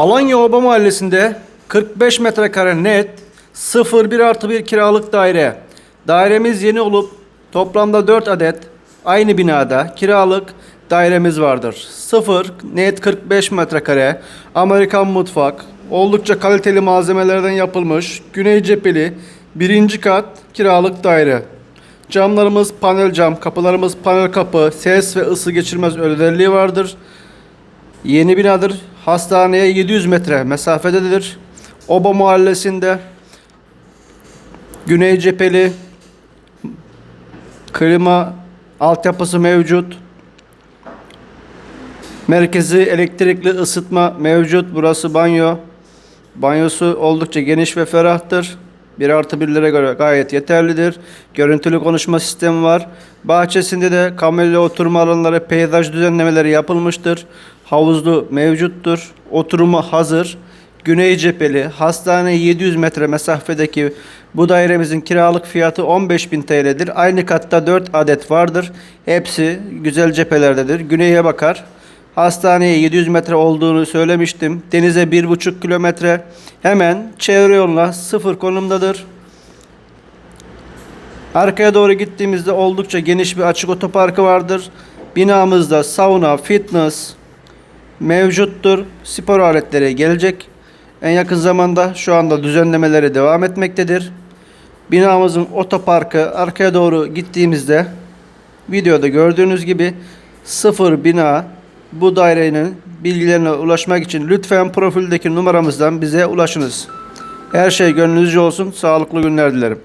Alanya Oba Mahallesi'nde 45 metrekare net 01 artı 1 kiralık daire. Dairemiz yeni olup toplamda 4 adet aynı binada kiralık dairemiz vardır. 0 net 45 metrekare Amerikan mutfak oldukça kaliteli malzemelerden yapılmış güney cepheli birinci kat kiralık daire. Camlarımız panel cam, kapılarımız panel kapı, ses ve ısı geçirmez özelliği vardır. Yeni binadır. Hastaneye 700 metre mesafededir. Oba mahallesinde güney cepheli klima altyapısı mevcut. Merkezi elektrikli ısıtma mevcut. Burası banyo. Banyosu oldukça geniş ve ferahtır. 1 artı 1'lere göre gayet yeterlidir. Görüntülü konuşma sistemi var. Bahçesinde de kamelya oturma alanları, peyzaj düzenlemeleri yapılmıştır. Havuzlu mevcuttur. Oturumu hazır. Güney cepheli, hastane 700 metre mesafedeki bu dairemizin kiralık fiyatı 15.000 TL'dir. Aynı katta 4 adet vardır. Hepsi güzel cephelerdedir. Güneye bakar. Hastaneye 700 metre olduğunu söylemiştim. Denize 1,5 kilometre. Hemen çevre yoluna sıfır konumdadır. Arkaya doğru gittiğimizde oldukça geniş bir açık otoparkı vardır. Binamızda sauna, fitness mevcuttur. Spor aletleri gelecek. En yakın zamanda şu anda düzenlemeleri devam etmektedir. Binamızın otoparkı arkaya doğru gittiğimizde videoda gördüğünüz gibi sıfır bina bu dairenin bilgilerine ulaşmak için lütfen profildeki numaramızdan bize ulaşınız. Her şey gönlünüzce olsun. Sağlıklı günler dilerim.